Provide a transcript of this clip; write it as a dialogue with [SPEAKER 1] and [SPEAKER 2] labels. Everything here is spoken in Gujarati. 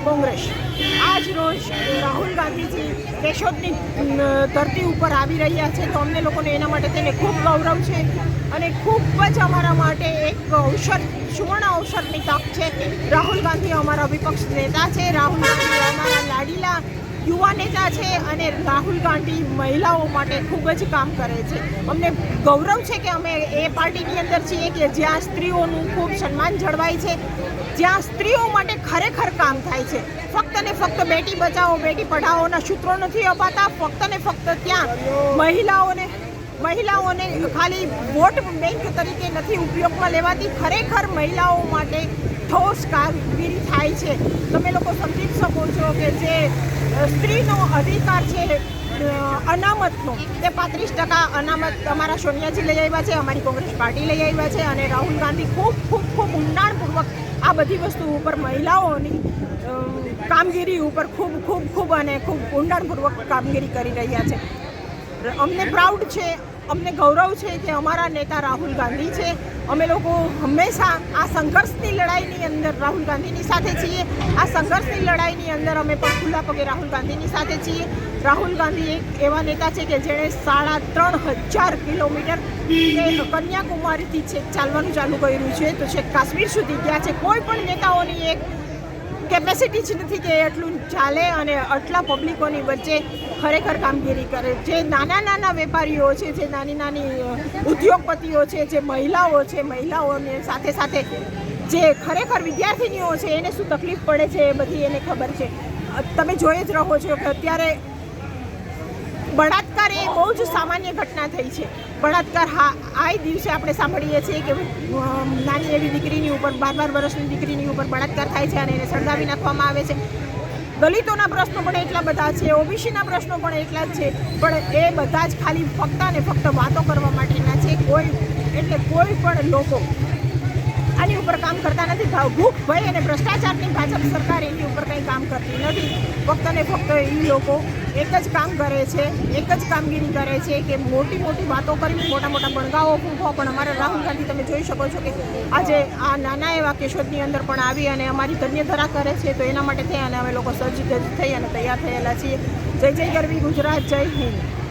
[SPEAKER 1] કોંગ્રેસ. આજ રોજ રાહુલ ગાંધીજી કેશોદની ધરતી ઉપર આવી રહ્યા છે. તો અમને લોકોને એના માટે તેને ખૂબ ગૌરવ છે અને ખૂબ જ અમારા માટે એક અવસર, સુવર્ણ અવસરની તક છે. રાહુલ ગાંધી અમારા વિપક્ષ નેતા છે. રાહુલ ગાંધી અમારા લાડીલા યુવા નેતા છે અને રાહુલ ગાંધી મહિલાઓ માટે ખૂબ જ કામ કરે છે. અમને ગૌરવ છે કે અમે એ પાર્ટીની અંદર છીએ કે જ્યાં સ્ત્રીઓનું ખૂબ સન્માન જળવાય છે, જ્યાં સ્ત્રીઓ માટે ખરેખર કામ થાય છે. ફક્ત ને ફક્ત બેટી બચાવો, બેટી પઢાઓના સૂત્રો નથી અપાતા, ફક્ત ને ફક્ત ત્યાં મહિલાઓને મહિલાઓને ખાલી વોટ બેંક તરીકે નથી ઉપયોગમાં લેવાતી. ખરેખર મહિલાઓ માટે ઠોસ કામગીરી થાય છે. તમે લોકો સમજી શકો છો કે જે સ્ત્રીનો અધિકાર છે અનામતનો, તે પાંત્રીસ ટકા અનામત અમારા સોનિયાજી લઈ આવ્યા છે, અમારી કોંગ્રેસ પાર્ટી લઈ આવ્યા છે અને રાહુલ ગાંધી ખૂબ ખૂબ ખૂબ ઊંડાણપૂર્વક આ બધી વસ્તુ ઉપર મહિલાઓની કામગીરી ઉપર ખૂબ ખૂબ ખૂબ અને ખૂબ ઊંડાણપૂર્વક કામગીરી કરી રહ્યા છે. અમને પ્રાઉડ છે અમને ગૌરવ છે કે અમારા નેતા રાહુલ ગાંધી છે. અમે લોકો હંમેશા આ સંઘર્ષની લડાઈની અંદર રાહુલ ગાંધીની સાથે છીએ. આ સંઘર્ષની લડાઈની અંદર અમે પણ ખુલ્લા પગે રાહુલ ગાંધીની સાથે છીએ. રાહુલ ગાંધી એક એવા નેતા છે કે જેણે સાડા ત્રણ હજાર કિલોમીટર કન્યાકુમારીથી છેક ચાલવાનું ચાલુ કર્યું છે. તો છેક કાશ્મીર સુધી ગયા છે. કોઈ પણ નેતાઓની એક કેપેસિટી જ નથી કે એટલું ચાલે અને આટલા પબ્લિકોની વચ્ચે ખરેખર કામગીરી કરે. જે નાના નાના વેપારીઓ છે, જે નાની નાની ઉદ્યોગપતિઓ છે, જે મહિલાઓ છે, મહિલાઓને સાથે સાથે જે ખરેખર વિદ્યાર્થીનીઓ છે, એને શું તકલીફ પડે છે એ બધી એને ખબર છે. તમે જોઈ જ રહો છો કે અત્યારે બળાત્કાર એ બહુ જ સામાન્ય ઘટના થઈ છે. બળાત્કાર હા, આ દિવસે આપણે સાંભળીએ છીએ કે નાની એવી દીકરીની ઉપર બાર બાર વર્ષની દીકરીની ઉપર બળાત્કાર થાય છે અને એને સળગાવી નાખવામાં આવે છે. દલિતોના પ્રશ્નો પણ એટલા બધા છે, ઓબીસીના પ્રશ્નો પણ એટલા જ છે, પણ એ બધા જ ખાલી ફક્ત ને ફક્ત વાતો કરવા માટેના છે. કોઈ, એટલે કોઈ પણ લોકો આની ઉપર કામ કરતા નથી. ભાવ ભૂખ, ભય અને ભ્રષ્ટાચારની ભાજપ સરકાર એની ઉપર કંઈ કામ કરતી નથી. ફક્ત ને ફક્ત એ લોકો એક જ કામ કરે છે, એક જ કામગીરી કરે છે કે મોટી મોટી વાતો કરવી મોટા મોટા બણગાઓ ફૂંકો. પણ અમારા રાહુલ ગાંધી તમે જોઈ શકો છો કે આજે આ નાના એવા કેશોદની અંદર પણ આવી અને અમારી ધન્યધરા કરે છે. તો એના માટે થઈ અને અમે લોકો સજ્જ થઈ અને તૈયાર થયેલા છીએ. જય જય ગરવી ગુજરાત, જય હિન્દ.